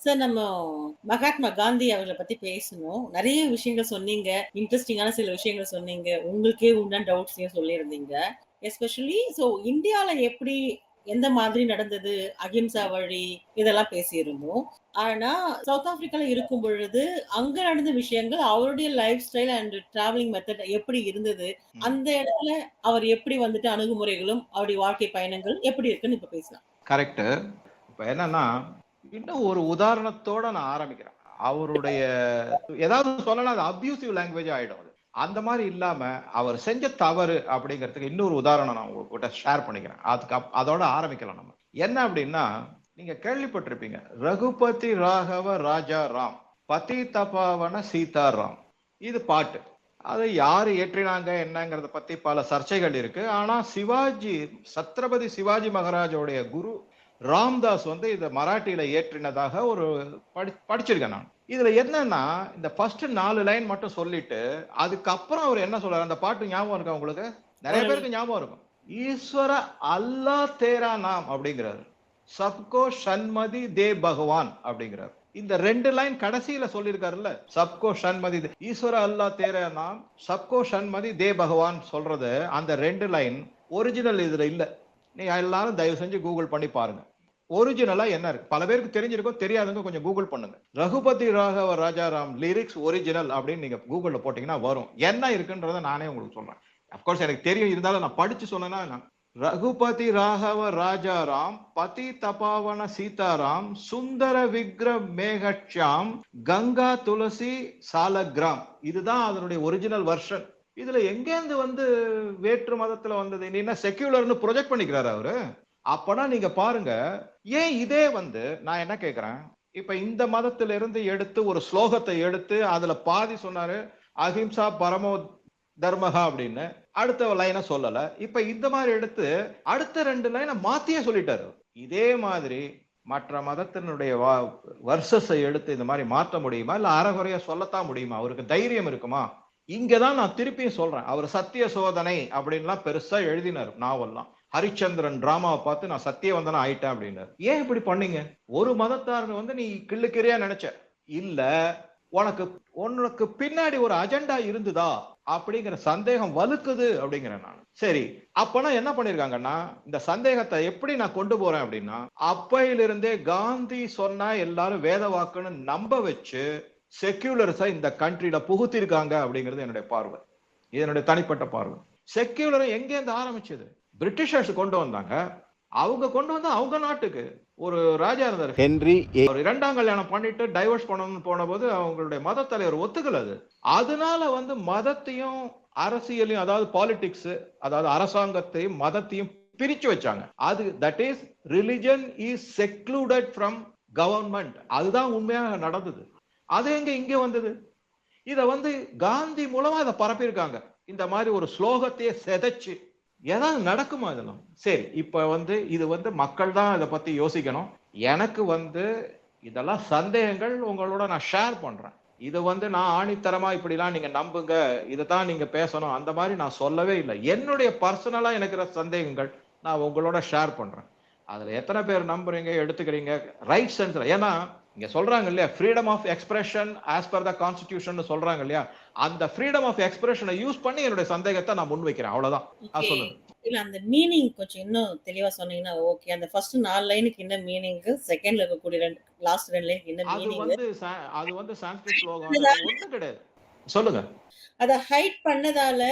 Sir நம்ம மகாத்மா காந்தி அவர்கள பத்தி பேசணும். நெறைய விஷயங்கள் சொன்னீங்க. இன்ட்ரஸ்டிங்கான சில விஷயங்கள் சொன்னீங்க. உங்களுக்கே உண்டான டவுட்ஸையும் சொல்லியிருந்தீங்க. எஸ்பெஷலி ஸோ இந்தியால எப்படி எந்த மாதிரி நடந்தது? அகிம்சா வழி இதெல்லாம் பேசியிருந்தோம். ஆனா சவுத் ஆப்பிரிக்கால இருக்கும் பொழுது, அங்க நடந்த விஷயங்கள் அவருடைய life style and travelling method எப்படி இருந்தது? அந்த இடத்துல அவர் எப்படி வந்துட்டு அணுகுமுறைகளும், அவருடைய வாழ்க்கை பயணங்கள் எப்படி இருக்குன்னு இப்ப பேசலாம். கரெக்ட்டு. இப்ப என்னன்னா, இன்னும் ஒரு உதாரணத்தோட நான் ஆரம்பிக்கிறேன். அவருடைய ஏதாவது சொல்லணும் அது அப்யூசிவ் லாங்குவேஜ் ஆயிடும் அது. அந்த மாதிரி இல்லாம, அவர் செஞ்ச தவறு அப்படிங்கிறதுக்கு இன்னொரு உதாரணம் நான் உங்ககிட்ட ஷேர் பண்ணிக்கிறேன். அதுக்கு அதோட ஆரம்பிக்கலாம் நம்ம. என்ன அப்படின்னா, நீங்க கேள்விப்பட்டிருப்பீங்க. ரகுபதி ராகவ ராஜா ராம், பதி தபாவன சீதா ராம். இது பாட்டு. அதை யார் ஏற்றினாங்க என்னங்கிறத பத்தி பல சர்ச்சைகள் இருக்கு. ஆனா சிவாஜி சத்ரபதி சிவாஜி மகாராஜோடைய குரு ராம்தாஸ் வந்து இத மராட்டியில இயற்றினதாக ஒரு படி படிச்சிருக்கேன் நான். இதுல என்னன்னா, இந்த ஃபர்ஸ்ட் 4 லைன் மட்டும் சொல்லிட்டு, அதுக்கப்புறம் அவர் என்ன சொல்றாரு? அந்த பாட்டு ஞாபகம் இருக்கா உங்களுக்கு? நெறைய பேருக்கு ஞாபகம் இருக்கும். ஈஸ்வர அல்லா தேரா நாம் அப்படிங்கிறாரு. சப்கோ ஷண்மதி தே பகவான் அப்படிங்கிறாரு. இந்த 2 லைன் கடைசியில சொல்லியிருக்காருல்ல. சப்கோ ஷண்மதி தே ஈஸ்வர அல்லா தேரா நாம், சப்கோ ஷண்மதி தே பகவான் சொல்றது, அந்த 2 லைன் ஒரிஜினல் இதுல இல்ல. நீங்கள் எல்லாரும் தயவு செஞ்சு கூகுள் பண்ணி பாருங்க. ஒரிஜினலா என்ன இருக்கு? பல பேருக்கு தெரிஞ்சிருக்கும். தெரியாதவங்க கொஞ்சம் கூகுள் பண்ணுங்க. ரகுபதி ராகவ ராஜாராம் லிரிக்ஸ் ஒரிஜினல் அப்படின்னு நீங்க கூகுள்ல போட்டீங்கன்னா வரும். என்ன இருக்குன்றத நானே உங்களுக்கு சொல்றேன். அஃப்கோர்ஸ் எனக்கு தெரியும். இருந்தாலும் நான் படிச்சு சொன்னேன்னா நான் ரகுபதி ராகவ ராஜாராம், பதி தபாவன சீதாராம், சுந்தர விக்ர மேகட்சாம், கங்கா துளசி சாலகிராம் இதுதான் அதனுடைய ஒரிஜினல் வருஷன் இதுல எங்கேருந்து வந்து வேற்று மதத்துல வந்தது? நீ என்ன செக்யூலர்னு ப்ரொஜெக்ட் பண்ணிக்கிறாரு அவரு? அப்பனா நீங்க பாருங்க, ஏன் இதே வந்து நான் என்ன கேக்குறேன் இப்ப இந்த மதத்தில இருந்து எடுத்து ஒரு ஸ்லோகத்தை எடுத்து அதுல பாதி சொன்னாரு. அஹிம்சா பரமோ தர்மகா அப்படின்னு. அடுத்த லைனை சொல்லல. இப்ப இந்த மாதிரி எடுத்து அடுத்த ரெண்டு லைனை மாத்தியே சொல்லிட்டாரு. இதே மாதிரி மற்ற மதத்தினுடைய வ எடுத்து இந்த மாதிரி மாற்ற முடியுமா? இல்ல அரைகுறையா சொல்லத்தான் முடியுமா? அவருக்கு தைரியம் இருக்குமா? இங்கதான் நான் திருப்பியும் சொல்றேன். அவர் சத்திய சோதனை அப்படின்லாம் பெருசா எழுதினாரு நாவல்லாம். ஹரிச்சந்திரன் டிராமாவை பார்த்து நான் சத்தியவந்தனா ஆயிட்டேன் அப்படின்னாரு. ஏன் இப்படி பண்ணீங்க? ஒரு மதத்தாரன் வந்து நீ கிள்ளுக்கிறியா நினைச்ச இல்ல உனக்கு உனக்கு பின்னாடி ஒரு அஜெண்டா இருந்துதா அப்படிங்கிற சந்தேகம் வலுக்குது அப்படிங்கிறேன் நான். சரி, அப்பனா என்ன பண்ணிருக்காங்கன்னா, இந்த சந்தேகத்தை எப்படி நான் கொண்டு போறேன் அப்படின்னா, அப்பையிலிருந்தே காந்தி சொன்னா எல்லாரும் வேத வாக்குன்னு நம்ப வச்சு, செக்யூலர்ஸ இந்த கண்ட்ரில புகுத்திருக்காங்க அப்படிங்கிறது என்னுடைய பார்வை. இது என்னுடைய தனிப்பட்ட பார்வை. செக்யூலர் எங்கேருந்து ஆரம்பிச்சது? பிரிட்டிஷர்ஸ் கொண்டு வந்தாங்க. அவங்க கொண்டு வந்து அவங்க நாட்டுக்கு ஒரு ராஜா இருந்தாரு. ஹென்றி ஒரு 2ஆம் கல்யாணம் பண்ணிட்டு டைவர்ஸ் பண்ணணும்னு போனபோது அவங்களுடைய மத தலைவர் ஒத்துக்கல அது. அதனால வந்து மதத்தையும், அரசியலையும் அதாவது பாலிடிக்ஸ் அதாவது அரசாங்கத்தையும், மதத்தையும் பிரிச்சு வச்சாங்க. அது that is religion is secluded from government. அதுதான் உண்மையாக நடந்தது. அது எங்க இங்க வந்தது? இத வந்து காந்தி மூலமா இதை பரப்பியிருக்காங்க. இந்த மாதிரி ஒரு ஸ்லோகத்தையே செதைச்சு ஏதாவது நடக்குமா இதெல்லாம்? சரி, இப்ப வந்து இது வந்து மக்கள் தான் இதை பத்தி யோசிக்கணும். எனக்கு வந்து இதெல்லாம் சந்தேகங்கள் உங்களோட நான் ஷேர் பண்றேன். இது வந்து நான் ஆணித்தரமா இப்படிலாம் நீங்க நம்புங்க. தான் நீங்க பேசணும். அந்த மாதிரி நான் சொல்லவே இல்லை என்னுடைய பர்சனலா எனக்கு இருக்கிற சந்தேகங்கள் நான் உங்களோட ஷேர் பண்றேன். அதுல எத்தனை பேர் நம்புறீங்க, எடுத்துக்கிறீங்க ரைட் சென்ஸ்ல ஏன்னா இங்க சொல்றாங்க இல்லையா freedom of expression as per the constitution சொல்றாங்க இல்லையா அந்த ஃப்ரீடம் ஆஃப் எக்ஸ்பிரஷனை யூஸ் பண்ணி என்னுடைய சந்தேகத்தை நான் முன்வைக்கிறேன் அவ்வளவுதான். சொல்லுங்க இல்ல அந்த மீனிங் கொஞ்சம் இன்னும் தெளிவா சொன்னீங்கன்னா ஓகே. அந்த ஃபர்ஸ்ட் 4 லைனுக்கு என்ன மீனிங்? செகண்ட்ல இருக்கக்கூடிய 2 லாஸ்ட் 2 லைனுக்கு என்ன அது மீனிங்? வந்து சா- அது வந்து சான்ஸ்கிரிட் ஸ்லோகம் கிடையாது சொல்லுங்க அத ஹைட் பண்ணதால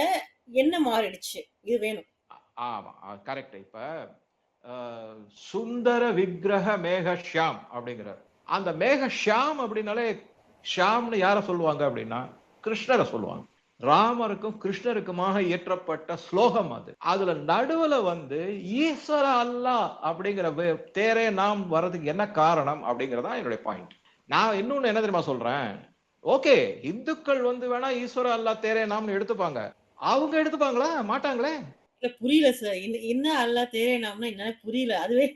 என்ன மாறிடுச்சு? இது வேணும். ஆமா கரெக்ட் இப்ப சுந்தர விக்கிரக மேக ஷியாம் அப்படிங்கிறார் அந்த மேக ஷியாம் அப்படின்னாலே ஷியாம்னு யார சொல்லுவாங்க அப்படின்னா கிருஷ்ணரை சொல்லுவாங்க. ராமருக்கும் கிருஷ்ணருக்குமாக இயற்றப்பட்ட ஸ்லோகம் அது. அதுல நடுவுல வந்து ஈஸ்வர அல்லா அப்படிங்கிற தேரே நாம் வர்றதுக்கு என்ன காரணம் அப்படிங்கறதா என்னுடைய பாயிண்ட் நான் இன்னொன்னு என்ன தெரியுமா சொல்றேன்? ஓகே இந்துக்கள் வந்து வேணா ஈஸ்வர அல்லா தேரே நாம்னு எடுத்துப்பாங்க. அவங்க எடுத்துப்பாங்களா? மாட்டாங்களே? இல்ல புரியல சார். என்ன அல்லா தேரேனாம்னா என்னன்னு புரியல. அதுவே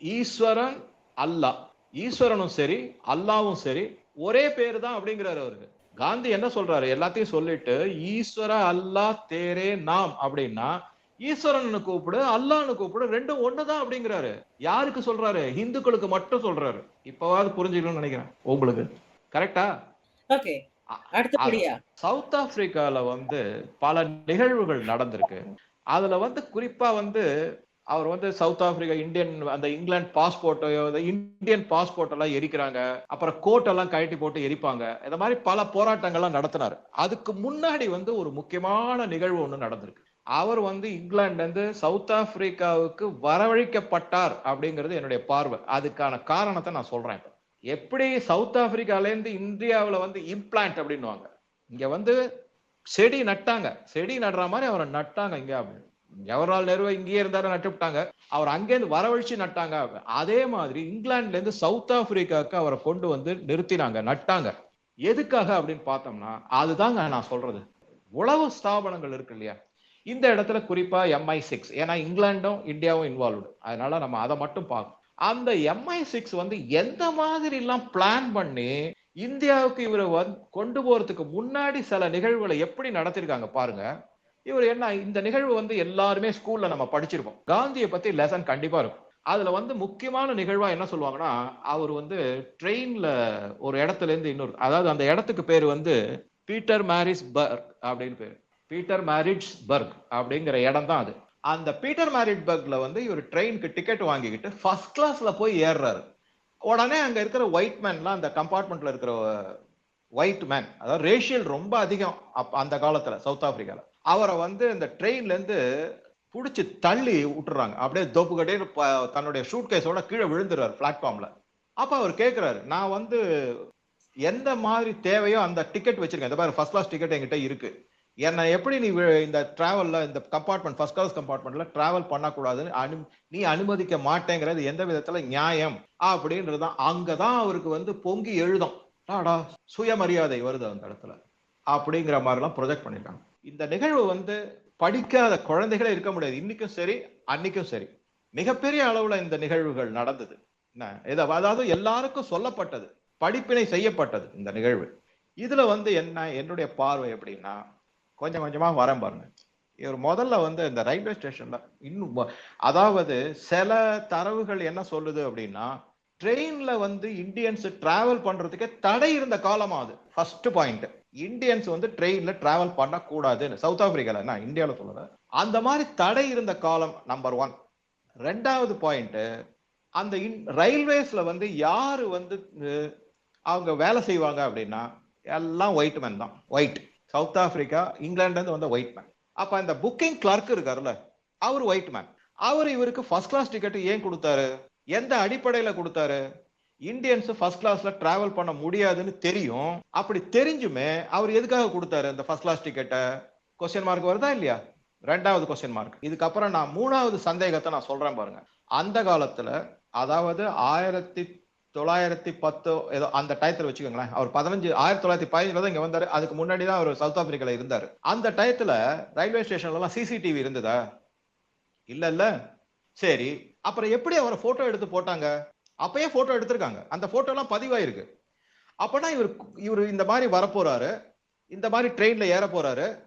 ஈஸ்வரன் அல்லாஹ் ஈஸ்வரனும் சரி அல்லாவும் சரி ஒரே பேரு தான் அப்படிங்கிறாரு அவருக்கு காந்தி என்ன சொல்றாரு? எல்லாத்தையும் சொல்லிட்டு ஈஸ்வர அல்லாஹ் தேரே நாம் அப்படின்னா ஈஸ்வரன் கூப்பிடு அல்லான்னு கூப்பிடு ரெண்டும் ஒண்ணுதான் அப்படிங்கிறாரு. யாருக்கு சொல்றாரு? இந்துக்களுக்கு மட்டும் சொல்றாரு. இப்பவாவது புரிஞ்சுக்கணும்னு நினைக்கிறேன். உங்களுக்கு. கரெக்டா ஓகே சவுத் ஆப்பிரிக்கால வந்து பல நிகழ்வுகள் நடந்திருக்கு. அதுல வந்து குறிப்பா வந்து அவர் வந்து சவுத் ஆப்பிரிக்கா இந்தியன் அந்த இங்கிலாந்து பாஸ்போர்ட்டையோ இந்தியன் பாஸ்போர்ட் எல்லாம் எரிக்கிறாங்க. அப்புறம் கோட் எல்லாம் கழட்டி போட்டு எரிப்பாங்க. இந்த மாதிரி பல போராட்டங்கள்லாம் நடத்தினார். அதுக்கு முன்னாடி வந்து ஒரு முக்கியமான நிகழ்வு ஒன்று நடந்திருக்கு. அவர் வந்து இங்கிலாந்துல இருந்து சவுத் ஆப்பிரிக்காவுக்கு வரவழைக்கப்பட்டார் அப்படிங்கிறது என்னுடைய பார்வை. அதுக்கான காரணத்தை நான் சொல்றேன் எப்படி சவுத் ஆப்பிரிக்காலேருந்து இந்தியாவில் வந்து இம்ப்ளான்ட் அப்படின்னுவாங்க. இங்க வந்து செடி நட்டாங்க. செடி நடுற மாதிரி அவரை நட்டாங்க இங்க அப்படின்னு. ஜவஹர்லால் நேரு இங்கேயே இருந்தாரு நட்டுவிட்டாங்க அவர் அங்கேருந்து வரவழிச்சு நட்டாங்க. அதே மாதிரி இங்கிலாந்துல இருந்து சவுத் ஆப்பிரிக்காவுக்கு அவரை கொண்டு வந்து நிறுத்தினாங்க நட்டாங்க. எதுக்காக அப்படின்னு பார்த்தோம்னா அதுதாங்க நான் சொல்றது. உளவு ஸ்தாபனங்கள் இருக்கு இல்லையா? இந்த இடத்துல குறிப்பா எம்ஐ சிக்ஸ் ஏன்னா இங்கிலாண்டும் இந்தியாவும் இன்வால்வ்டு அதனால நம்ம அதை மட்டும் பார்க்கணும். அந்த எம்ஐ சிக்ஸ் வந்து எந்த மாதிரி எல்லாம் பிளான் பண்ணி இந்தியாவுக்கு இவரை வந்து கொண்டு போறதுக்கு முன்னாடி சில நிகழ்வுகளை எப்படி நடத்திருக்காங்க பாருங்க. இவர் என்ன இந்த நிகழ்வு வந்து எல்லாருமே ஸ்கூல்ல நம்ம படிச்சிருப்போம். காந்தியை பத்தி லெசன் கண்டிப்பா இருக்கும். அதுல வந்து முக்கியமான நிகழ்வா என்ன சொல்லுவாங்கன்னா அவர் வந்து ட்ரெயின்ல ஒரு இடத்துல இருந்து இன்னொரு அதாவது அந்த இடத்துக்கு பேர் வந்து பீட்டர் மேரிஸ் பர்க் அப்படின்னு பேர். பீட்டர் மேரிட்ஸ் பர்க் அப்படிங்கிற இடம் தான் அது. அந்த பீட்டர் மேரிட் பர்க்ல வந்து இவர் ட்ரெயினுக்கு டிக்கெட் வாங்கிக்கிட்டு ஃபர்ஸ்ட் கிளாஸ்ல போய் ஏறுறாரு. உடனே அங்க இருக்கிற ஒயிட் மேன்லாம் அந்த கம்பார்ட்மெண்ட்ல இருக்கிற ஒயிட் மேன் அதாவது ரேஷியல் ரொம்ப அதிகம் அப் அந்த காலத்துல சவுத் ஆப்பிரிக்கால அவரை வந்து இந்த ட்ரெயின்லேருந்து பிடிச்சி தள்ளி விட்டுறாங்க. அப்படியே தோப்பு கட்டிட்டு ப- தன்னுடைய ஷூட் கேஸோட கீழே விழுந்துறாரு பிளாட்ஃபார்ம்ல அப்போ அவர் கேட்குறாரு நான் வந்து எந்த மாதிரி தேவையோ அந்த டிக்கெட் வச்சிருக்கேன். இந்த மாதிரி ஃபர்ஸ்ட் கிளாஸ் டிக்கெட் என்கிட்ட இருக்கு. என்னை எப்படி நீ வி- இந்த டிராவல்ல இந்த கம்பார்ட்மெண்ட் ஃபர்ஸ்ட் கிளாஸ் கம்பார்ட்மெண்ட்ல டிராவல் பண்ணக்கூடாதுன்னு அனு நீ அனுமதிக்க மாட்டேங்கிறது எந்த விதத்துல நியாயம்? அப்படின்றதுதான். அங்கதான் அவருக்கு வந்து பொங்கி எழுதும். ஆடா சுயமரியாதை வருது அந்த இடத்துல. அப்படிங்கிற மாதிரிலாம் ப்ரொஜெக்ட் பண்ணிருக்காங்க இந்த நிகழ்வு வந்து படிக்காத குழந்தைகளே இருக்க முடியாது. இன்னைக்கும் சரி அன்னைக்கும் சரி. மிகப்பெரிய அளவுல இந்த நிகழ்வுகள் நடந்தது. என்ன? அதாவது எல்லாருக்கும் சொல்லப்பட்டது. படிப்பினை செய்யப்பட்டது இந்த நிகழ்வு. இதுல வந்து என்ன என்னுடைய பார்வை எப்படின்னா கொஞ்சம் கொஞ்சமா வரேன் பாருங்க. இவர் முதல்ல வந்து இந்த ரயில்வே ஸ்டேஷன்ல இன்னும் அதாவது சில தரவுகள் என்ன சொல்லுது அப்படின்னா ட்ரெயின்ல வந்து இந்தியன்ஸ் டிராவல் பண்றதுக்கு தடை இருந்த காலமா அது. ஃபர்ஸ்ட் பாயிண்ட் இந்தியன்ஸ் வந்து ட்ரெயின்ல டிராவல் பண்ணக்கூடாதுன்னு. சவுத் ஆப்பிரிக்கால நான் இந்தியாவில் சொல்லுறேன் அந்த மாதிரி தடை இருந்த காலம் நம்பர் ஒன் ரெண்டாவது பாயிண்ட் அந்த ரயில்வேஸ்ல வந்து யாரு வந்து அவங்க வேலை செய்வாங்க அப்படின்னா எல்லாம் ஒயிட் மேன் தான். ஒயிட் சவுத் ஆப்பிரிக்கா இங்கிலாந்துலேருந்து வந்த ஒயிட் மேன் அப்ப அந்த புக்கிங் கிளர்க் இருக்காருல்ல அவர் ஒயிட் மேன் அவர் இவருக்கு ஃபர்ஸ்ட் கிளாஸ் டிக்கெட் ஏன் கொடுத்தாரு? எந்த அடிப்படையில கொடுத்தாரு? இந்தியன்ஸ் ஃபர்ஸ்ட் கிளாஸ்ல டிராவல் பண்ண முடியாதுன்னு தெரியும். அப்படி தெரிஞ்சுமே அவர் எதுக்காக கொடுத்தாரு அந்த ஃபர்ஸ்ட் கிளாஸ் டிக்கெட்டை கொஸ்டின் மார்க் வருதா இல்லையா? ரெண்டாவது கொஸ்டின் மார்க் இதுக்கப்புறம் நான் மூணாவது சந்தேகத்தை நான் சொல்றேன் பாருங்க. அந்த காலத்துல அதாவது ஆயிரத்தி தொள்ளாயிரத்தி பத்து ஏதோ அந்த டயத்துல வச்சுக்கோங்களேன். அவர் பதினஞ்சு ஆயிரத்தி தொள்ளாயிரத்தி பதினஞ்சுல தான் இங்க வந்தாரு. அதுக்கு முன்னாடி தான் அவர் சவுத் ஆப்பிரிக்கால இருந்தாரு. அந்த டயத்துல ரயில்வே ஸ்டேஷன்ல எல்லாம் சிசிடிவி இருந்ததா? இல்ல இல்ல சரி. அப்புறம் எப்படி அவரை போட்டோ எடுத்து போட்டாங்க? அப்பயே போட்டோ எடுத்திருக்காங்க. அந்த போட்டோ எல்லாம் பதிவாயிருக்கு. அப்பனா இவர் இவர் இந்த மாதிரி வரப்போறாரு. இந்த மாதிரி ட்ரெயின்ல ஏற போறாரு.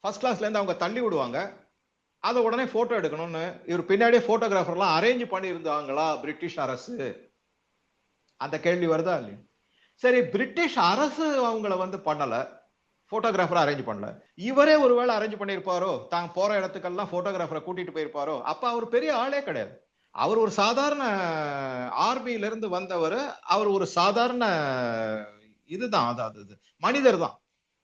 ஃபர்ஸ்ட் கிளாஸ்ல இருந்து அவங்க தள்ளி விடுவாங்க. அதை உடனே போட்டோ எடுக்கணும்னு இவர் பின்னாடியே போட்டோகிராஃபர்லாம் அரேஞ்ச் பண்ணியிருந்தாங்களா பிரிட்டிஷ் அரசு? அந்த கேள்வி வருதா இல்லையா? சரி பிரிட்டிஷ் அரசு அவங்கள வந்து பண்ணல. போட்டோகிராஃபர் அரேஞ்ச் பண்ணல. இவரே ஒருவேளை அரேஞ்ச் பண்ணியிருப்பாரோ? தாங்க போற இடத்துக்கெல்லாம் போட்டோகிராஃபரை கூட்டிட்டு போயிருப்பாரோ? அப்ப அவர் பெரிய ஆளே கிடையாது. அவர் ஒரு சாதாரண ஆர்மியில இருந்து வந்தவர். அவர் ஒரு சாதாரண இதுதான் அதாவது இது மனிதர் தான்.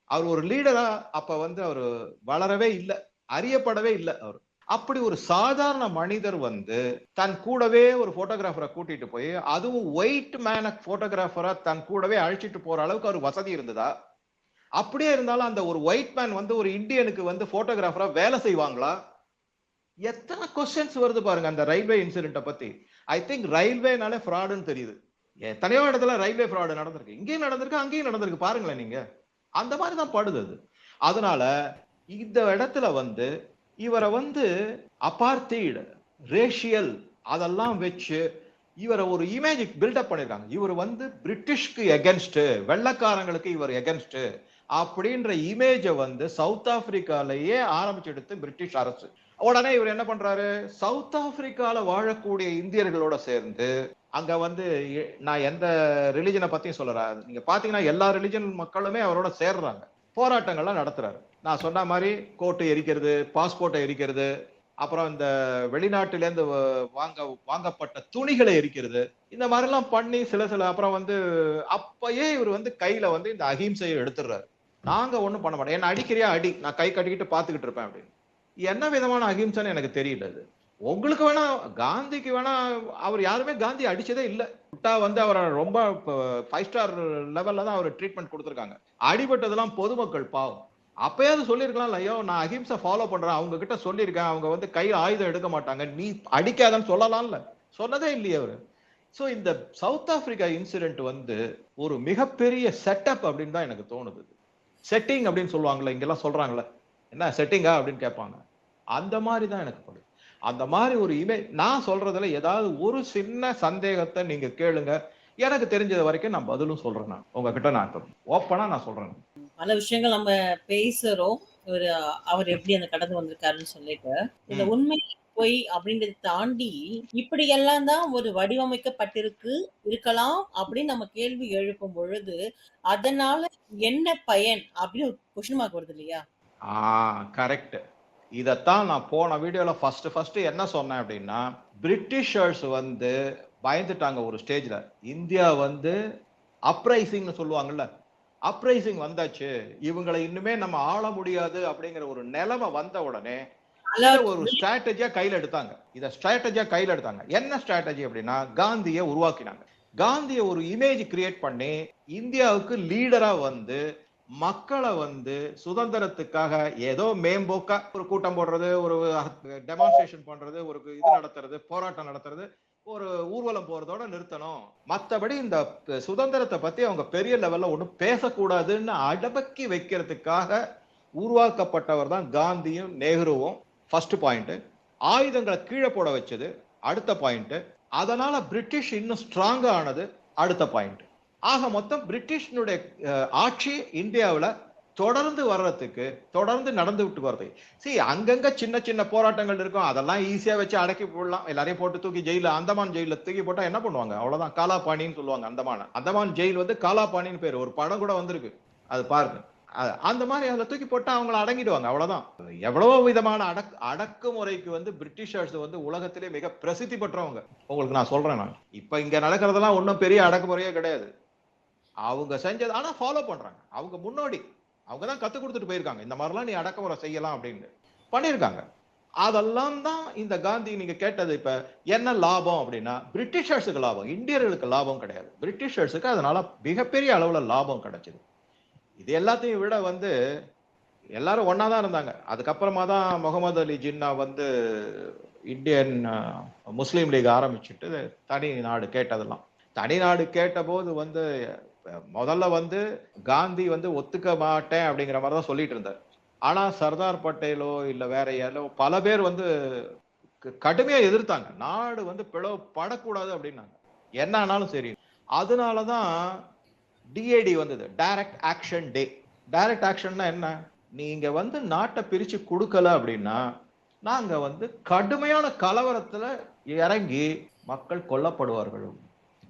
அவர் ஒரு லீடரா அப்ப வந்து அவர் வளரவே இல்லை அறியப்படவே இல்லை அவர். அப்படி ஒரு சாதாரண மனிதர் வந்து தன் கூடவே ஒரு போட்டோகிராஃபரை கூட்டிட்டு போய் அதுவும் ஒயிட் மேன போட்டோகிராஃபரா தன் கூடவே அழைச்சிட்டு போற அளவுக்கு அவர் வசதி இருந்ததா? அப்படியே இருந்தாலும் அந்த ஒரு ஒயிட் மேன் வந்து ஒரு இந்தியனுக்கு வந்து போட்டோகிராஃபரா வேலை செய்வாங்களா? எத்தனை கொஸ்டின்ஸ் வருது பாருங்க அந்த ரயில்வே இன்சிடென்ட்டை பத்தி. ஐ திங்க் ரயில்வேனாலே ஃப்ராடுன்னு தெரியுது. எத்தனையோ இடத்துல ரயில்வே ஃப்ராடு நடந்திருக்கு. இங்கேயும் நடந்திருக்கு அங்கேயும் நடந்திருக்கு. பாருங்களேன் நீங்க. அந்த மாதிரி தான் படுது அது. அதனால இந்த இடத்துல வந்து இவரை வந்து அபார்த்தீடு ரேஷியல் அதெல்லாம் வச்சு இவரை ஒரு இமேஜ் பில்டப் பண்ணியிருக்காங்க இவர் வந்து பிரிட்டிஷ்க்கு எகென்ஸ்ட் வெள்ளக்காரங்களுக்கு இவர் எகென்ஸ்ட் அப்படின்ற இமேஜை வந்து சவுத் ஆப்பிரிக்காலேயே ஆரம்பிச்செடுத்து பிரிட்டிஷ் அரசு. உடனே இவர் என்ன பண்றாரு? சவுத் ஆப்பிரிக்கால வாழக்கூடிய இந்தியர்களோட சேர்ந்து அங்க வந்து நான் எந்த ரிலிஜனை பத்தியும் சொல்றேன் நீங்க பாத்தீங்கன்னா எல்லா ரிலிஜன் மக்களுமே அவரோட சேர்றாங்க. போராட்டங்கள்லாம் நடத்துறாரு. நான் சொன்ன மாதிரி கோட்டை எரிக்கிறது பாஸ்போர்ட்டை எரிக்கிறது அப்புறம் இந்த வெளிநாட்டிலேருந்து வ- வாங்க வாங்கப்பட்ட துணிகளை எரிக்கிறது இந்த மாதிரிலாம் பண்ணி சில சில அப்புறம் வந்து அப்பயே இவர் வந்து கையில வந்து இந்த அகிம்சையை எடுத்துடுறாரு. நாங்க ஒண்ணும் பண்ண மாட்டோம். என்ன அடிக்கிறியா? அடி. நான் கை கட்டிக்கிட்டு பாத்துக்கிட்டு இருப்பேன் அப்படின்னு. என்ன விதமான அகிம்சைன்னு எனக்கு தெரியல அது. உங்களுக்கு வேணா காந்திக்கு வேணா அவர் யாருமே காந்தி அடிச்சதே இல்லை. விட்டா வந்து அவரை ரொம்ப ஃபைவ் ஸ்டார் லெவல்ல தான் அவர் ட்ரீட்மெண்ட் கொடுத்துருக்காங்க. அடிபட்டதெல்லாம் பொதுமக்கள் பாவம். அப்பயாவது சொல்லியிருக்கலாம் ஐயோ நான் அகிம்சை ஃபாலோ பண்றேன். அவங்க கிட்ட சொல்லியிருக்கேன். அவங்க வந்து கையில் ஆயுதம் எடுக்க மாட்டாங்க. நீ அடிக்காதன்னு சொல்லலாம்ல. சொன்னதே இல்லையே அவரு. ஸோ இந்த சவுத் ஆப்பிரிக்கா இன்சிடென்ட் வந்து ஒரு மிகப்பெரிய செட்டப் அப்படின்னு தான் எனக்கு தோணுது. செட்டிங் அப்படின்னு சொல்லுவாங்கல்ல இங்கெல்லாம் சொல்றாங்கல்ல. என்ன செட்டிங்கா அப்படின்னு கேட்பாங்க. அந்த மாதிரி தான் எனக்கு படுது அந்த மாதிரி ஒரு இமேஜ் நான் சொல்றதுல ஏதாவது ஒரு சின்ன சந்தேகத்தை நீங்க கேளுங்க. எனக்கு தெரிஞ்சது வரைக்கும் நான் பதிலும் சொல்றேன் நான். உங்ககிட்ட நான் ஓப்பனா நான் சொல்றேன். பல விஷயங்கள் நம்ம பேசுறோம். இவர் அவர் எப்படி அந்த கடந்து வந்திருக்காருன்னு சொல்லிட்டு. இந்த ம். பொய் அப்படின்றத தாண்டி இப்படி எல்லாம் தான் ஒரு வடிவமைக்கப்பட்டிருக்கு இருக்கலாம் அப்படின்னு நம்ம கேள்வி எழுப்பும் பொழுது அதனால என்ன பயன் அப்படின்னு கொஸ்டின் மார்க் வருது இல்லையா? ஆ கரெக்ட் இதத்தான் நான் போன வீடியோல ஃபர்ஸ்ட் ஃபர்ஸ்ட் என்ன சொன்னேன் அப்படின்னா பிரிட்டிஷர்ஸ் வந்து பயந்துட்டாங்க ஒரு ஸ்டேஜ்ல இந்தியா வந்து அப்ரைசிங்னு சொல்லுவாங்கல்ல. அப்ரைசிங் வந்தாச்சு. இவங்களை இன்னுமே நம்ம ஆள முடியாது அப்படிங்கிற ஒரு நிலைமை வந்த உடனே ஒரு ஸ்ட்ராட்டஜியா கையில எடுத்தாங்க. இத ஸ்ட்ராட்டஜியா கையில எடுத்தாங்க. என்ன ஸ்ட்ராட்டஜி அப்படின்னா காந்தியை உருவாக்கினாங்க. காந்தியை ஒரு இமேஜ் கிரியேட் பண்ணி இந்தியாவுக்கு லீடரா வந்து மக்களை வந்து சுதந்திரத்துக்காக ஏதோ மேம்போக்கா ஒரு கூட்டம் போடுறது ஒரு டெமான்ஸ்ட்ரேஷன் பண்றது ஒரு இது நடத்துறது போராட்டம் நடத்துறது ஒரு ஊர்வலம் போறதோட நிறுத்தணும். மத்தபடி இந்த சுதந்திரத்தை பத்தி அவங்க பெரிய லெவல்ல ஒண்ணும் பேசக்கூடாதுன்னு அடபக்கி வைக்கிறதுக்காக உருவாக்கப்பட்டவர் தான் காந்தியும் நேருவும். ஃபர்ஸ்ட் பாயிண்ட் ஆயுதங்களை கீழே போட வச்சது அடுத்த பாயிண்ட் அதனால பிரிட்டிஷ் இன்னும் ஸ்ட்ராங்கா ஆனது அடுத்த பாயிண்ட் ஆக மொத்தம் பிரிட்டிஷனுடைய ஆட்சி இந்தியாவில் தொடர்ந்து வர்றதுக்கு தொடர்ந்து நடந்து விட்டு வருது see அங்கங்க சின்ன சின்ன போராட்டங்கள் இருக்கும். அதெல்லாம் ஈஸியா வச்சு அடக்கி போடலாம். எல்லாரையும் போட்டு தூக்கி ஜெயில அந்தமான் ஜெயில தூக்கி போட்டா என்ன பண்ணுவாங்க? அவ்வளவுதான். காலாபாணின்னு சொல்லுவாங்க அந்தமான. அந்தமான் ஜெயில் வந்து காலாபாணின்னு பேர். ஒரு படம் கூட வந்திருக்கு. அது பாருங்க. அந்த மாதிரி அதுல தூக்கி போட்டா அவங்கள அடங்கிடுவாங்க அவ்வளவுதான். எவ்வளவோ விதமான அடக் அடக்குமுறைக்கு வந்து பிரிட்டிஷர்ஸ் வந்து உலகத்திலே மிக பிரசித்தி பெற்றவங்க. உங்களுக்கு நான் சொல்றேன் நான். இப்ப இங்க நடக்கிறதெல்லாம் ஒன்றும் பெரிய அடக்குமுறையே கிடையாது. அவங்க செஞ்சது ஆனா ஃபாலோ பண்றாங்க. அவங்க முன்னோடி. அவங்க தான் கத்து கொடுத்துட்டு போயிருக்காங்க. இந்த மாதிரிலாம் நீ அடக்குமுறை செய்யலாம் அப்படின்னு பண்ணியிருக்காங்க. அதெல்லாம் தான் இந்த காந்தி நீங்க கேட்டது இப்ப என்ன லாபம் அப்படின்னா பிரிட்டிஷர்ஸுக்கு லாபம் இந்தியர்களுக்கு லாபம் கிடையாது. பிரிட்டிஷர்ஸுக்கு அதனால மிகப்பெரிய அளவுல லாபம் கிடைச்சது இது எல்லாத்தையும் விட வந்து எல்லாரும் ஒன்னா தான் இருந்தாங்க. அதுக்கப்புறமா தான் முகமது அலி ஜின்னா வந்து இந்தியன் முஸ்லீம் லீக் ஆரம்பிச்சுட்டு தனி நாடு கேட்டதெல்லாம். தனி நாடு கேட்டபோது வந்து முதல்ல வந்து காந்தி வந்து ஒத்துக்க மாட்டேன் அப்படிங்கிற மாதிரி தான் சொல்லிட்டு இருந்தார். ஆனால் சர்தார் பட்டேலோ இல்லை வேற யாரோ பல பேர் வந்து க- எதிர்த்தாங்க. நாடு வந்து பிளவு படக்கூடாது அப்படின்னாங்க. என்ன ஆனாலும் சரி. அதனாலதான் டிஏடி வந்தது. டைரக்ட் ஆக்ஷன் டே டைரக்ட் ஆக்ஷன்னா என்ன? நீங்க வந்து நாட்டை பிரிச்சு கொடுக்கல அப்படின்னா நாங்க வந்து கடுமையான கலவரத்துல இறங்கி மக்கள் கொல்லப்படுவார்கள்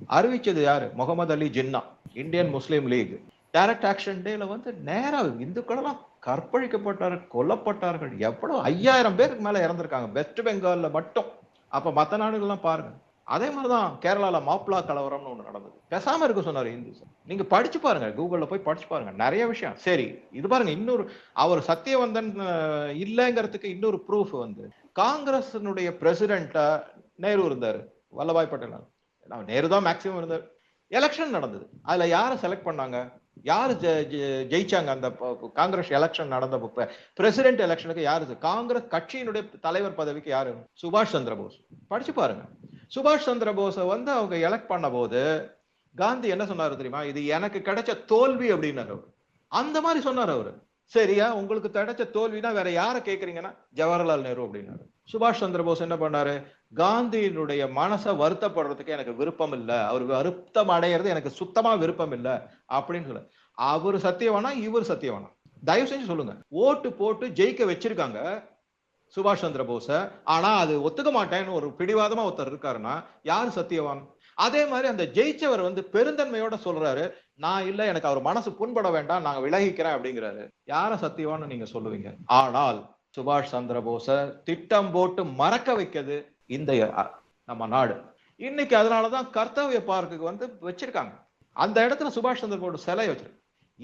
அறிவிச்சது யாரு? Muhammad Ali Jinnah Indian Muslim League direct action டேல வந்து நேரா இந்துக்களெல்லாம் கற்பழிக்கப்பட்டார்கள் கொல்லப்பட்டார்கள். எவ்வளவு ஐயாயிரம் பேருக்கு மேல இறந்திருக்காங்க. வெஸ்ட் பெங்கால்ல மட்டும். அப்ப மற்ற நாடுகள்லாம் பாருங்க. அதே மாதிரிதான் கேரளாவில் மாப்ளா கலவரம்னு ஒன்று நடந்தது. பேசாமல் இருக்க சொன்னார் இந்து நீங்க படிச்சு பாருங்க கூகுளில் போய் படிச்சு பாருங்க. நிறைய விஷயம். சரி இது பாருங்க இன்னொரு அவர் சத்தியவந்தன் இல்லைங்கிறதுக்கு இன்னொரு ப்ரூஃப் வந்து காங்கிரஸினுடைய பிரசிடென்டா நேரு இருந்தார் வல்லபாய் பட்டேல். நான் நேரு தான் மேக்சிமம் இருந்தார். எலெக்ஷன் நடந்தது. அதுல யாரை செலக்ட் பண்ணாங்க? யார் ஜெ- ஜெ- ஜெயிச்சாங்க அந்த காங்கிரஸ் எலெக்ஷன் நடந்த பிரசிடென்ட் எலெக்ஷனுக்கு யாரு? காங்கிரஸ் கட்சியினுடைய தலைவர் பதவிக்கு யாரு? சுபாஷ் சந்திர போஸ். படிச்சு பாருங்க. சுபாஷ் சந்திர போஸை வந்து அவங்க எலெக்ட் பண்ண போது காந்தி என்ன சொன்னாரு தெரியுமா? இது எனக்கு கிடைச்ச தோல்வி அப்படின்னாரு அவர். அந்த மாதிரி சொன்னார் அவரு. சரியா உங்களுக்கு கிடைச்ச தோல்வினா வேற யாரை கேக்குறீங்கன்னா? ஜவஹர்லால் நேரு அப்படின்னாரு. சுபாஷ் சந்திர போஸ் என்ன பண்ணாரு? காந்தியினுடைய மனசை வருத்தப்படுறதுக்கு எனக்கு விருப்பம் இல்லை. அவர் வருத்தம் அடையிறது எனக்கு சுத்தமா விருப்பம் இல்லை அப்படின்னு சொல்ல. அவர் சத்தியவானா? இவர் சத்தியவானா? தயவு செஞ்சு சொல்லுங்க. ஓட்டு போட்டு ஜெயிக்க வச்சிருக்காங்க. சுபாஷ் சந்திர போஸ. ஆனா அது ஒத்துக்க மாட்டேன்னு ஒரு பிடிவாதமா ஒருத்தர் இருக்காருன்னா யாரு சத்தியவான் அதே மாதிரி அந்த ஜெயிச்சவர் வந்து பெருந்தன்மையோட சொல்றாரு நான் இல்ல எனக்கு அவர் மனசு புண்பட வேண்டாம் நான் விலகிக்கிறேன் அப்படிங்கிறாரு. யார சத்தியவான்னு நீங்க சொல்லுவீங்க? ஆனால் சுபாஷ் சந்திர போஸ திட்டம் போட்டு மறக்க வைக்கிறது இந்த நம்ம நாடு. இன்னைக்கு அதனாலதான் கர்த்தவிய பார்க்குக்கு வந்து வச்சிருக்காங்க. அந்த இடத்துல சுபாஷ் சந்திர போஸ் சிலை வச்சிருக்கு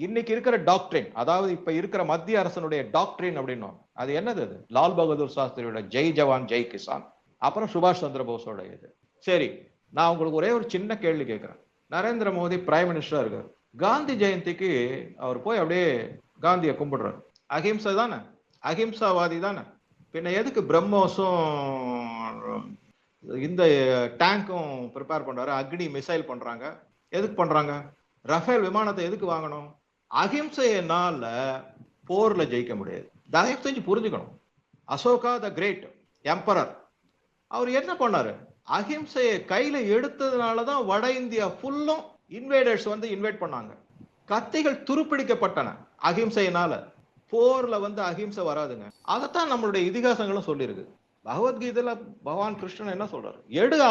இன்னைக்கு இருக்கிற டாக்டரின் அதாவது இப்ப இருக்கிற மத்திய அரசனுடைய டாக்டரின் அப்படின்னு அது என்னது அது? லால் பகதூர் சாஸ்திரியோட ஜெய் ஜவான் ஜெய் கிசான். அப்புறம் சுபாஷ் சந்திர போஸோட இது. சரி நான் உங்களுக்கு ஒரே ஒரு சின்ன கேள்வி கேட்கிறேன். நரேந்திர மோடி பிரைம் மினிஸ்டரா இருக்காரு. காந்தி ஜெயந்திக்கு அவர் போய் அப்படியே காந்தியை கும்பிடுறாரு. அஹிம்சை தானே? அஹிம்சாவாதி தானே? பின்ன எதுக்கு பிரம்மோஸும் இந்த டேங்க்கும் ப்ரிப்பேர் பண்றாரு? அக்னி மிசைல் பண்றாங்க. எதுக்கு பண்றாங்க? ரஃபேல் விமானத்தை எதுக்கு வாங்கணும்? அகிம்சையினால போர்ல ஜெயிக்க முடியாது. தயவு செஞ்சு புரிஞ்சுக்கணும். Ashoka the great emperor. அவர் என்ன பண்ணாரு? அஹிம்சையை கையில எடுத்ததுனாலதான் வட இந்தியா ஃபுல்லும் இன்வேடர்ஸ் வந்து இன்வைட் பண்ணாங்க. கத்திகள் துருப்பிடிக்கப்பட்டன அகிம்சையினால போர்ல வந்து அகிம்சை வராதுங்க. அதைத்தான் நம்மளுடைய இதிகாசங்களும் சொல்லியிருக்கு. பகவத்கீதையில பகவான் கிருஷ்ணன் என்ன சொல்றாரு? எடு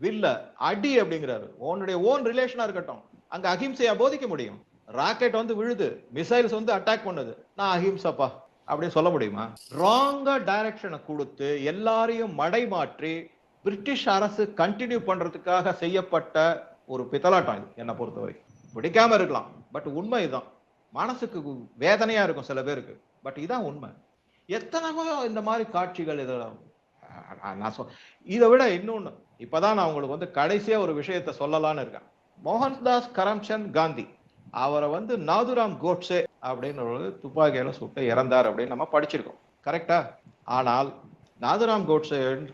வில்ல அடி அப்படிங்கிறாரு. உன்னுடைய ஓன் ரிலேஷனா இருக்கட்டும். அங்க அகிம்சையா போதிக்க முடியும். ராக்கெட் வந்து விழுது. மிசைல்ஸ் வந்து அட்டாக் பண்ணுது. நான் அஹிம்சப்பா. அப்படின்னு சொல்ல முடியுமா? ராங்கா டைரக்ஷனை கொடுத்து எல்லாரையும் மடை மாற்றி பிரிட்டிஷ் அரசு கண்டினியூ பண்றதுக்காக செய்யப்பட்ட ஒரு பித்தலாட்டம் இது என்னை பொறுத்தவரை. பிடிக்காம இருக்கலாம். பட் உண்மை இதுதான். மனசுக்கு வேதனையா இருக்கும் சில பேருக்கு. பட் இதான் உண்மை. எத்தனையோ இந்த மாதிரி காட்சிகள் இதெல்லாம். நான் சொல் இதை விட இன்னொன்று இப்போதான் நான் உங்களுக்கு வந்து கடைசியாக ஒரு விஷயத்த சொல்லலான்னு இருக்கேன். மோகன்தாஸ் கரம்சந்த் காந்தி. அவரை வந்து நாதுராம் கோட்ஸே அப்படின்னு ஒரு துப்பாக்கியால சுட்டு இறந்தார் அப்படின்னு நம்ம படிச்சிருக்கோம். கரெக்டா ஆனால் நாதுராம் கோட்ஸே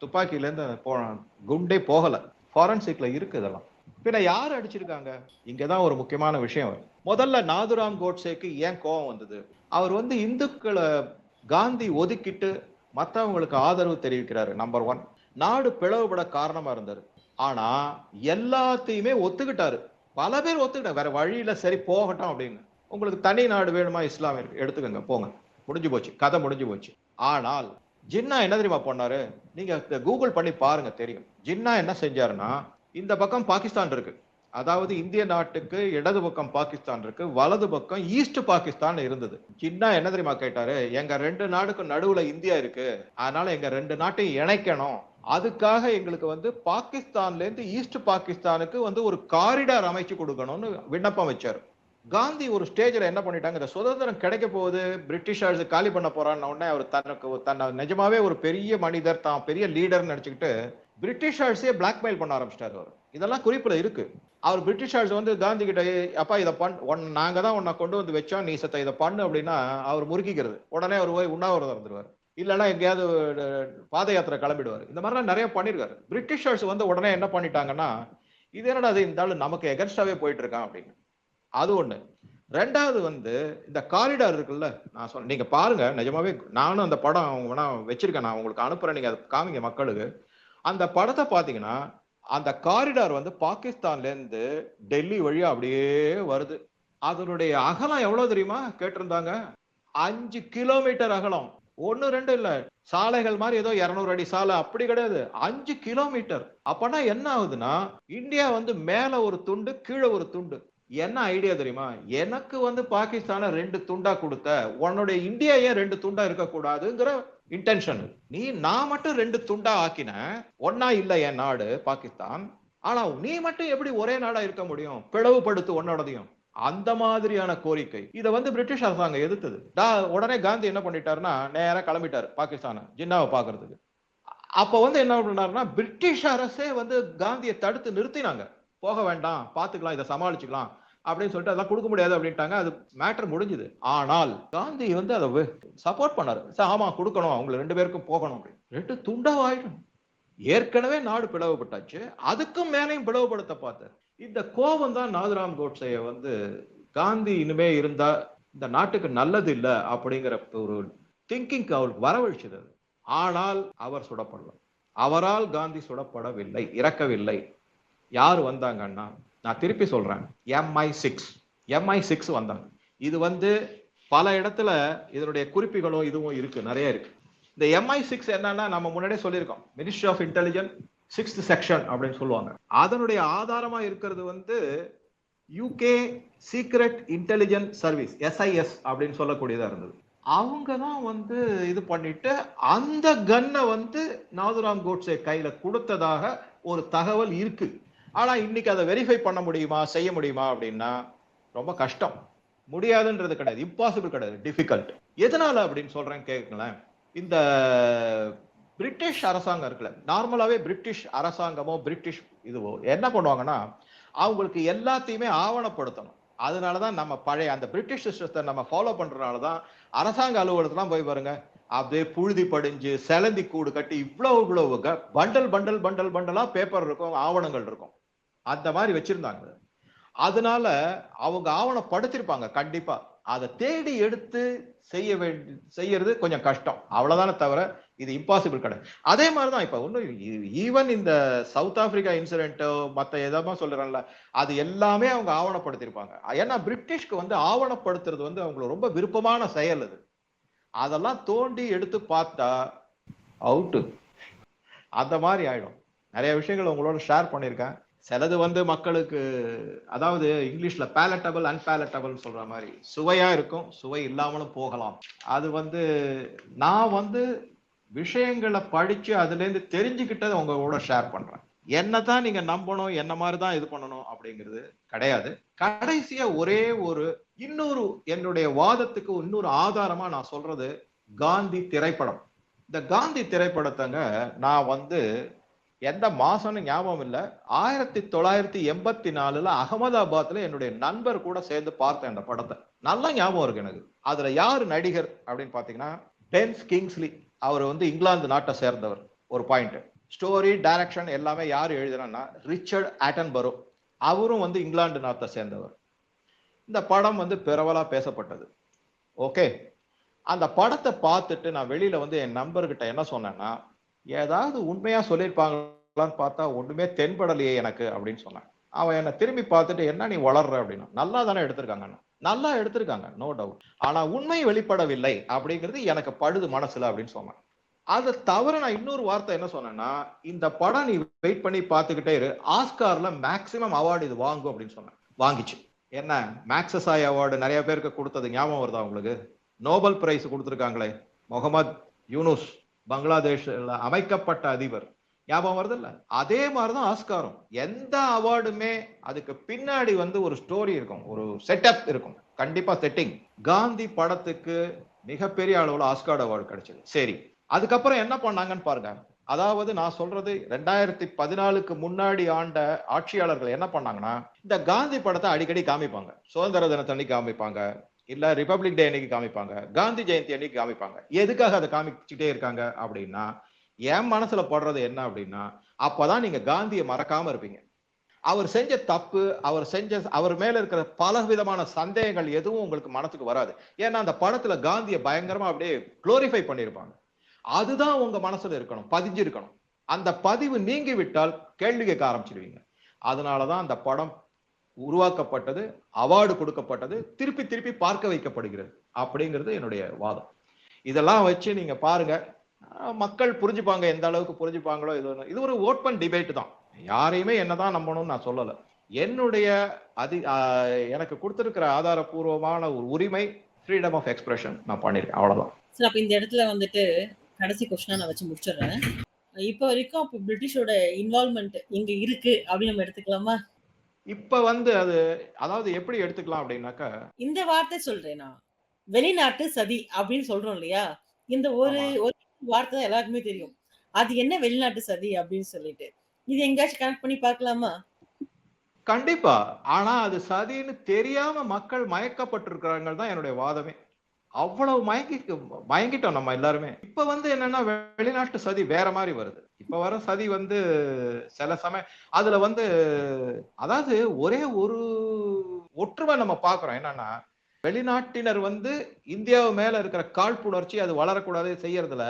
துப்பாக்கியிலேருந்து போ குண்டே போகலை. ஃபாரன்சிக்ல இருக்கு இதெல்லாம். பின்ன யார் அடிச்சிருக்காங்க? இங்கதான் ஒரு முக்கியமான விஷயம். முதல்ல நாதுராம் கோட்ஸேக்கு ஏன் கோபம் வந்தது? அவர் வந்து இந்துக்களை காந்தி ஒதுக்கிட்டு மற்றவங்களுக்கு ஆதரவு தெரிவிக்கிறாரு நம்பர் ஒன் நாடு பிளவுபட காரணமா இருந்தாரு. ஆனா எல்லாத்தையுமே ஒத்துக்கிட்டாரு. பல பேர் ஒத்துக்கிட்ட வேற வழியில சரி போகட்டும் அப்படின்னு. உங்களுக்கு தனி நாடு வேணுமா? இஸ்லாம் இருக்கு. எடுத்துக்கோங்க போங்க. முடிஞ்சு போச்சு. கதை முடிஞ்சு போச்சு. ஆனால் ஜின்னா என்ன தெரியுமா பண்ணாரு? நீங்க கூகுள் பண்ணி பாருங்க தெரியும். ஜின்னா என்ன செஞ்சாருன்னா இந்த பக்கம் பாகிஸ்தான் இருக்கு. அதாவது இந்திய நாட்டுக்கு இடது பக்கம் பாகிஸ்தான் இருக்கு. வலது பக்கம் ஈஸ்ட் பாகிஸ்தான் இருந்தது. ஜின்னா என்ன தெரியுமா கேட்டாரு? எங்க ரெண்டு நாடுக்கு நடுவுல இந்தியா இருக்கு. அதனால எங்க ரெண்டு நாட்டையும் இணைக்கணும். அதுக்காக எங்களுக்கு வந்து பாகிஸ்தான்ல இருந்து ஈஸ்ட் பாகிஸ்தானுக்கு வந்து ஒரு காரிடார் அமைச்சு கொடுக்கணும்னு விண்ணப்பம் வச்சார். காந்தி ஒரு ஸ்டேஜ்ல என்ன பண்ணிட்டாங்க? இந்த சுதந்திரம் கிடைக்க போகுது பிரிட்டிஷார்ஸ் காலி பண்ண போறான்னு உடனே அவர் தனக்கு தன்னை நிஜமாவே ஒரு பெரிய மனிதர் தான் பெரிய லீடர்னு நினைச்சுக்கிட்டு பிரிட்டிஷார்ஸே பிளாக்மெயில் பண்ண ஆரம்பிச்சிட்டார் அவர். இதெல்லாம் குறிப்பில் இருக்கு. அவர் பிரிட்டிஷார்ஸ் வந்து காந்தி கிட்ட அப்பா இதை பண் ஒன் நாங்க தான் உன்னை கொண்டு வந்து வச்சோம் நீ சத்த இதை பண்ணு அப்படின்னா அவர் முறுக்கிக்கிறது. உடனே அவர் போய் உண்ணாவிரதம் இருந்துருவார். இல்லைன்னா எங்கேயாவது பாத யாத்திரை கிளம்பிடுவார். இந்த மாதிரிலாம் நிறைய பண்ணியிருக்காரு. பிரிட்டிஷர்ஸ் வந்து உடனே என்ன பண்ணிட்டாங்கன்னா இது என்னடா அது இந்த நமக்கு எகன்ஸ்டாவே போயிட்டு இருக்கான் அப்படின்னு. அது ஒண்ணு. ரெண்டாவது வந்து இந்த காரிடார் இருக்குல்ல நான் சொன்ன நீங்க பாருங்க நிஜமாவே நானும் அந்த படம் அவங்க வேணா வச்சிருக்கேன் நான் உங்களுக்கு அனுப்புறேன் நீங்க அதை காமிங்க மக்களுக்கு. அந்த படத்தை பாத்தீங்கன்னா அந்த காரிடார் வந்து பாகிஸ்தான்ல இருந்து டெல்லி வழியா அப்படியே வருது. அதனுடைய அகலம் எவ்வளவு தெரியுமா? கேட்டிருந்தாங்க. அஞ்சு கிலோமீட்டர் அகலம். ஒன்னு ரெண்டு இல்ல. சாலைகள் மாதிரி ஏதோ இருநூறு அடி சாலை அப்படி கிடையாது. அஞ்சு கிலோமீட்டர். அப்பனா என்ன ஆகுதுன்னா இந்தியா வந்து மேல ஒரு துண்டு கீழே ஒரு துண்டு. என்ன ஐடியா தெரியுமா? எனக்கு வந்து பாகிஸ்தான ரெண்டு துண்டா கொடுத்த உன்னுடைய இந்தியா ஏன் ரெண்டு துண்டா இருக்கக்கூடாதுங்கிற இன்டென்ஷன் நீ நான் மட்டும் ரெண்டு துண்டா ஆக்கின ஒன்னா இல்ல என் நாடு பாகிஸ்தான். ஆனா நீ மட்டும் எப்படி ஒரே நாடா இருக்க முடியும்? பிளவுபடுத்து உன்னோடதையும். அந்த மாதிரியான கோரிக்கை. இதை வந்து பிரிட்டிஷ் அரசாங்கம் எதிர்த்தது. டா- உடனே காந்தி என்ன பண்ணிட்டாருன்னா நேராக கிளம்பிட்டாரு பாகிஸ்தானை ஜின்னாவை பாக்குறதுக்கு அப்ப வந்து என்ன பண்ணாருன்னா பிரிட்டிஷ் அரசே வந்து காந்தியை தடுத்து நிறுத்தினாங்க. போக வேண்டாம் பாத்துக்கலாம் இதை சமாளிச்சுக்கலாம் அப்படின்னு சொல்லிட்டு அதெல்லாம் கொடுக்க முடியாது அப்படின்ட்டாங்க. அது மேட்டர் முடிஞ்சுது. ஆனால் காந்தி வந்து அதை சப்போர்ட் பண்ணாரு. ஆமா கொடுக்கணும் அவங்க ரெண்டு பேருக்கும் போகணும் அப்படின்னு. ரெண்டு துண்டாவாயிடும் ஏற்கனவே நாடு பிளவுபட்டாச்சு அதுக்கும் மேலையும் பிளவுபடுத்த பார்த்தார். இந்த கோபம் தான் நாதுராம் கோட்ஸைய வந்து காந்தி இனிமே இருந்தா இந்த நாட்டுக்கு நல்லது இல்லை அப்படிங்கிற ஒரு திங்கிங் அவருக்கு வரவழிச்சது ஆனால் அவர் சுடப்படலாம் அவரால் காந்தி சுடப்படவில்லை இறக்கவில்லை. யார் வந்தாங்கன்னா நான் திருப்பி சொல்றேன் எம்ஐ சிக்ஸ் எம்ஐ சிக்ஸ் வந்தாங்க. இது வந்து பல இடத்துல இதனுடைய குறிப்புகளோ இதுவும் இருக்கு நிறைய இருக்கு. இந்த எம்ஐ சிக்ஸ் என்னன்னா நம்ம முன்னாடியே சொல்லியிருக்கோம். Ministry of intelligence sixth section அப்படின்னு சொல்லுவாங்க. அதனுடைய ஆதாரமா இருக்கிறது வந்து UK secret intelligence service SIS அப்படின்னு சொல்லக்கூடியதா இருந்தது. அவங்க தான் வந்து இது பண்ணிட்டு அந்த கன்னை வந்து நாதுராம் கோட்ஸே கையில கொடுத்ததாக ஒரு தகவல் இருக்கு. ஆனா இன்னைக்கு அதை வெரிஃபை பண்ண முடியுமா செய்ய முடியுமா அப்படின்னா ரொம்ப கஷ்டம். முடியாதுன்றது கிடையாது. இம்பாசிபிள் கிடையாது. டிஃபிகல்ட் எதனால அப்படின்னு சொல்றேன் கேட்கலாம் இந்த பிரிட்டிஷ் அரசாங்கம் இருக்குல்ல நார்மலாகவே பிரிட்டிஷ் அரசாங்கமோ பிரிட்டிஷ் இதுவோ என்ன பண்ணுவாங்கன்னா அவங்களுக்கு எல்லாத்தையுமே ஆவணப்படுத்தணும். அதனால தான் நம்ம பழைய அந்த பிரிட்டிஷ் சிஸ்டத்தை நம்ம ஃபாலோ பண்ணுறதுனால தான் அரசாங்க அலுவலகத்தெலாம் போய் பாருங்க அப்படியே புழுதி படிஞ்சு செலந்தி கூடு கட்டி இவ்வளோ இவ்வளவு க- பண்டல் பண்டல் பண்டல் பண்டலாக பேப்பர் இருக்கும் ஆவணங்கள் இருக்கும். அந்த மாதிரி வச்சுருந்தாங்க. அதனால அவங்க ஆவணப்படுத்திருப்பாங்க கண்டிப்பாக அதை தேடி எடுத்து செய்ய வேண்டி செய்யறது கொஞ்சம் கஷ்டம். அவ்வளவுதானே தவிர இது இம்பாசிபிள் கிடையாது. அதே மாதிரிதான் இப்ப ஒன்றும் ஈவன் இந்த சவுத் ஆப்பிரிக்கா இன்சிடென்ட்டோ மத்த எதாம சொல்றேன்ல அது எல்லாமே அவங்க ஆவணப்படுத்தியிருப்பாங்க. ஏன்னா பிரிட்டிஷ்க்கு வந்து ஆவணப்படுத்துறது வந்து அவங்களுக்கு ரொம்ப விருப்பமான செயல் அது. அதெல்லாம் தோண்டி எடுத்து பார்த்தா அவுட்டு அந்த மாதிரி ஆயிடும். நிறைய விஷயங்கள் உங்களோட ஷேர் பண்ணியிருக்கேன். சிலது வந்து மக்களுக்கு அதாவது இங்கிலீஷ்ல பேலட்டபிள் அன்பேலட்டபிள் சொல்ற மாதிரி சுவையா இருக்கும் சுவை இல்லாமலும் போகலாம். அது வந்து நான் வந்து விஷயங்களை படிச்சு அதுல இருந்து தெரிஞ்சுக்கிட்டதை உங்களோட ஷேர் பண்றேன். என்னதான் நீங்க நம்பணும் என்ன மாதிரி தான் இது பண்ணணும் அப்படிங்கிறது கிடையாது. கடைசியா ஒரே ஒரு இன்னொரு என்னுடைய வாதத்துக்கு இன்னொரு ஆதாரமா நான் சொல்றது காந்தி திரைப்படம். இந்த காந்தி திரைப்படத்தங்க நான் வந்து எந்த மாசம்னு ஞாபகம் இல்லை. ஆயிரத்தி தொள்ளாயிரத்தி எண்பத்தி நாலுல அகமதாபாத்ல என்னுடைய நண்பர் கூட சேர்ந்து பார்த்தேன் அந்த படத்தை. நல்லா ஞாபகம் இருக்கு எனக்கு. அதுல யாரு நடிகர் அப்படின்னு பாத்தீங்கன்னா பென்ஸ் கிங்ஸ்லி. அவர் வந்து இங்கிலாந்து நாட்டை சேர்ந்தவர். ஒரு பாயிண்ட் ஸ்டோரி டைரக்ஷன் எல்லாமே யார் எழுதுனா ரிச்சர்ட் ஆட்டன்பரோ. அவரும் வந்து இங்கிலாந்து நாட்டை சேர்ந்தவர். இந்த படம் வந்து பரவலா பேசப்பட்டது. ஓகே அந்த படத்தை பார்த்துட்டு நான் வெளியில வந்து என் நண்பர்கிட்ட என்ன சொன்னேன்னா ஏதாவது உண்மையா சொல்லியிருப்பாங்களான்னு பார்த்தா ஒண்ணுமே தென்படலையே எனக்கு அப்படின்னு சொன்னேன் அவன் என்னை திரும்பி பார்த்துட்டு என்ன நீ வளர்ற? அப்படின்னா. நல்லா தானே எடுத்திருக்காங்க. நல்லா எடுத்திருக்காங்க நோ டவுட் ஆனா உண்மை வெளிப்படவில்லை அப்படிங்கிறது எனக்கு படுது மனசுல அப்படின்னு சொன்னேன் அதை தவிர நான் இன்னொரு வார்த்தை என்ன சொன்னேன்னா இந்த படம் நீ வெயிட் பண்ணி பார்த்துக்கிட்டே இரு. ஆஸ்கார்ல மேக்சிமம் அவார்டு இது வாங்கும் அப்படின்னு சொன்னேன். வாங்கிச்சு. என்ன? மேக்சஸாய் அவார்டு நிறைய பேருக்கு கொடுத்தது ஞாபகம் வருதா உங்களுக்கு? நோபல் பிரைஸ் கொடுத்துருக்காங்களே. முகமது யூனுஸ். பங்களாதேஷ்ல அமைக்கப்பட்ட அதிபர். ஞாபகம் வருது இல்ல அதே மாதிரிதான் ஆஸ்காரும். எந்த அவார்டுமே அதுக்கு பின்னாடி வந்து ஒரு ஸ்டோரி இருக்கும். ஒரு செட்டப் இருக்கும். கண்டிப்பா செட்டிங் காந்தி படத்துக்கு மிகப்பெரிய அளவுல ஆஸ்கார்டு அவார்டு கிடைச்சது. சரி. அதுக்கப்புறம் என்ன பண்ணாங்கன்னு பாருங்க. அதாவது நான் சொல்றது ரெண்டாயிரத்தி பதினாலுக்கு முன்னாடி ஆண்ட ஆட்சியாளர்கள் என்ன பண்ணாங்கன்னா இந்த காந்தி படத்தை அடிக்கடி காமிப்பாங்க. சுதந்திர தினத்தன்னைக்கு காமிப்பாங்க. இல்ல ரிபப்ளிக் டே அன்னைக்கு காமிப்பாங்க. காந்தி ஜெயந்தி அன்னைக்கு காமிப்பாங்க. எதுக்காக அதை காமிச்சுட்டே இருக்காங்க அப்படின்னா என் மனசுல படுறது என்ன அப்படின்னா அப்பதான் நீங்க காந்தியை மறக்காம இருப்பீங்க. அவர் செஞ்ச தப்பு அவர் செஞ்ச அவர் மேல இருக்கிற பல விதமான சந்தேகங்கள் எதுவும் உங்களுக்கு மனசுக்கு வராது. ஏன்னா அந்த படத்துல காந்தியை பயங்கரமா அப்படியே குளோரிஃபை பண்ணியிருப்பாங்க அதுதான் உங்க மனசுல இருக்கணும் பதிஞ்சிருக்கணும். அந்த பதிவு நீங்கி விட்டால் கேள்வி கேட்க ஆரம்பிச்சிருவீங்க. அதனாலதான் அந்த படம் உருவாக்கப்பட்டது அவார்டு கொடுக்கப்பட்டது திருப்பி திருப்பி பார்க்க வைக்கப்படுகிறது அப்படிங்கிறது என்னுடைய வாதம். இதெல்லாம் வச்சு நீங்க பாருங்க. மக்கள் புரிஞ்சுப்பாங்க எந்த அளவுக்கு புரிஞ்சுப்பாங்களோ இது இது ஒரு ஓப்பன் டிபேட் தான். யாரையுமே என்னதான் நம்பணும்னு நான் சொல்லல. என்னுடைய அதி எனக்கு கொடுத்திருக்கிற ஆதாரபூர்வமான ஒரு உரிமை ஃப்ரீடம் ஆஃப் எக்ஸ்பிரஷன் நான் பண்ணிருக்கேன். அவ்வளவுதான். சரி அப்ப இந்த இடத்துல வந்துட்டு கடைசி கொஸ்டினா நான் வச்சு முடிச்சிடுறேன். இப்போ வரைக்கும் அப்ப பிரிட்டிஷோட இன்வால்மெண்ட் இங்க இருக்கு அப்படின்னு நம்ம எடுத்துக்கலாமா? இப்ப வந்து அது அதாவது எப்படி எடுத்துக்கலாம் அப்படின்னாக்கா இந்த வார்த்தை சொல்றேன் நான். வெளிநாட்டு சதி அப்படின்னு சொல்றோம் இல்லையா? இந்த ஒரு. ஒரு வார்த்தை தான் எல்லாருக்குமே தெரியும். அது என்ன வெளிநாட்டு சதி அப்படின்னு சொல்லிட்டு. இது எங்கேயாச்சும் கனெக்ட் பண்ணி பார்க்கலாமா? கண்டிப்பா. ஆனா அது சதின்னு தெரியாம மக்கள் மயக்கப்பட்டிருக்கிறாங்க தான் என்னுடைய வாதமே. அவ்வளவு மயங்கி மயங்கிட்டோம் நம்ம எல்லாருமே. இப்ப வந்து என்னன்னா வெளிநாட்டு சதி வேற மாதிரி வருது. இப்ப வர சதி வந்து சில சமயம் அதுல வந்து அதாவது ஒரே ஒரு ஒற்றுமை நம்ம பாக்குறோம். என்னன்னா வெளிநாட்டினர் வந்து இந்தியாவு மேல இருக்கிற காழ்ப்புணர்ச்சி அது வளரக்கூடாது செய்யறதுல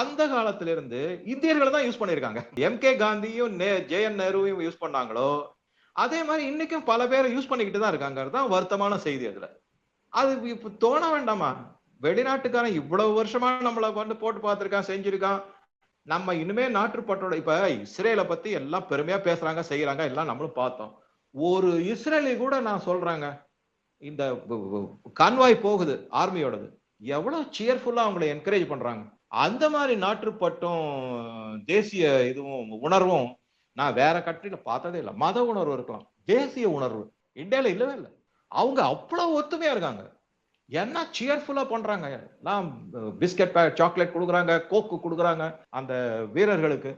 அந்த காலத்துல இருந்து இந்தியர்களை தான் யூஸ் பண்ணிருக்காங்க எம் கே காந்தியும் ஜே என் நேருவையும் யூஸ் பண்ணாங்களோ அதே மாதிரி இன்னைக்கும் பல பேர் யூஸ் பண்ணிக்கிட்டு தான் இருக்காங்க தான் வருத்தமான செய்தி அதுல. அது இப்ப தோண வேண்டாமா? வெளிநாட்டுக்காரன் இவ்வளவு வருஷமா நம்மளை வந்து போட்டு பார்த்திருக்கான் செஞ்சிருக்கான். நம்ம இனிமே நாட்டுப்பட்டோட இப்ப இஸ்ரேலை பத்தி எல்லாம் பெருமையா பேசுறாங்க செய்யறாங்க எல்லாம் நம்மளும் பார்த்தோம். ஒரு இஸ்ரேலி கூட நான் சொல்றாங்க இந்த கன்வாய் போகுது ஆர்மியோடது. எவ்வளவு சியர்ஃபுல்லா அவங்களை என்கரேஜ் பண்றாங்க. அந்த மாதிரி நாட்டுப்பட்டும் தேசிய இதுவும் உணர்வும் நான் வேற கண்ட்ரில பார்த்ததே இல்லை. மத உணர்வு இருக்கலாம். தேசிய உணர்வு. இந்தியால இல்லவே இல்லை. அவங்க அவ்வளவு ஒத்துமையா இருக்காங்க. என்ன சியர்ஃபுல்லா பண்றாங்க? நான் பிஸ்கட் சாக்லேட் கொடுக்குறாங்க கோக்கு கொடுக்குறாங்க அந்த வீரர்களுக்கு.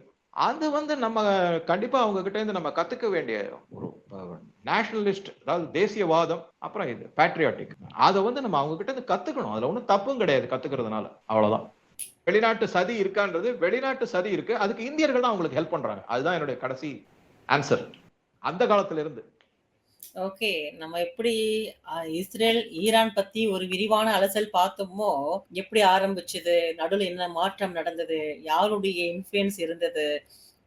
அது வந்து நம்ம கண்டிப்பா அவங்க கிட்ட இருந்து நம்ம கத்துக்க வேண்டிய ஒரு நேஷனலிஸ்ட் அதாவது தேசியவாதம் அப்புறம் இது பேட்ரியாட்டிக் அதை வந்து நம்ம அவங்க கிட்ட இருந்து கத்துக்கணும். அதுல ஒன்றும் தப்பும் கிடையாது கத்துக்கிறதுனால. அவ்வளவுதான். வெளிநாட்டு சதி இருக்கான்றது வெளிநாட்டு சதி இருக்கு. அதுக்கு இந்தியர்கள் தான் அவங்களுக்கு ஹெல்ப் பண்றாங்க. அதுதான் என்னுடைய கடைசி ஆன்சர் அந்த காலத்துல இருந்து ஓகே. நம்ம எப்படி அஹ், இஸ்ரேல் ஈரான் பத்தி ஒரு விரிவான அலசல் பார்த்தோமோ எப்படி ஆரம்பிச்சது நடுவில் என்ன மாற்றம் நடந்தது யாருடைய இன்ஃப்ளூயன்ஸ் இருந்தது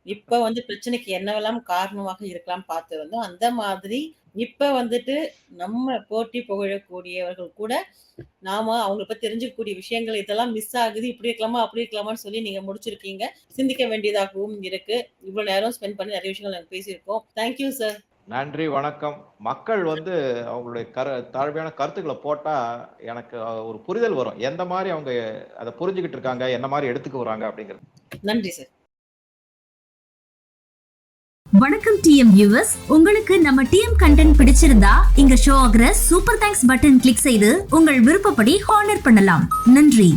இப்ப வந்து பிரச்சனைக்கு என்னவெல்லாம் காரணமாக இருக்கலாம் பார்த்து வந்தோம். அந்த மாதிரி இப்ப வந்துட்டு நம்ம போட்டி புகழக்கூடியவர்கள் கூட நாம அவங்களை பத்தி தெரிஞ்சுக்கக்கூடிய விஷயங்கள் இதெல்லாம் மிஸ் ஆகுது. இப்படி இருக்கலாமா அப்படி இருக்கலாமான்னு சொல்லி நீங்க முடிச்சிருக்கீங்க. சிந்திக்க வேண்டியதாகவும் இருக்கு. இவ்வளவு நேரம் ஸ்பெண்ட் பண்ணி நிறைய விஷயங்கள் நாங்க பேசியிருக்கோம். தேங்க்யூ சார் நன்றி வணக்கம். மக்கள் வந்து அவங்களுடைய கரு தாழ்மையான கருத்துக்களை போட்டா எனக்கு ஒரு புரிதல் வரும். எந்த மாதிரி அவங்க அதை புரிஞ்சுக்கிட்டு இருக்காங்க என்ன மாதிரி எடுத்துக்கு வராங்க அப்படிங்கிறது. நன்றி சார். வணக்கம் டிஎம் வியூவர்ஸ் உங்களுக்கு நம்ம டிஎம் கண்டென்ட் பிடிச்சிருந்தா இங்க ஷோ ஆகிற சூப்பர் தேங்க்ஸ் பட்டன் கிளிக் செய்து உங்கள் விருப்பப்படி ஹானர் பண்ணலாம். நன்றி.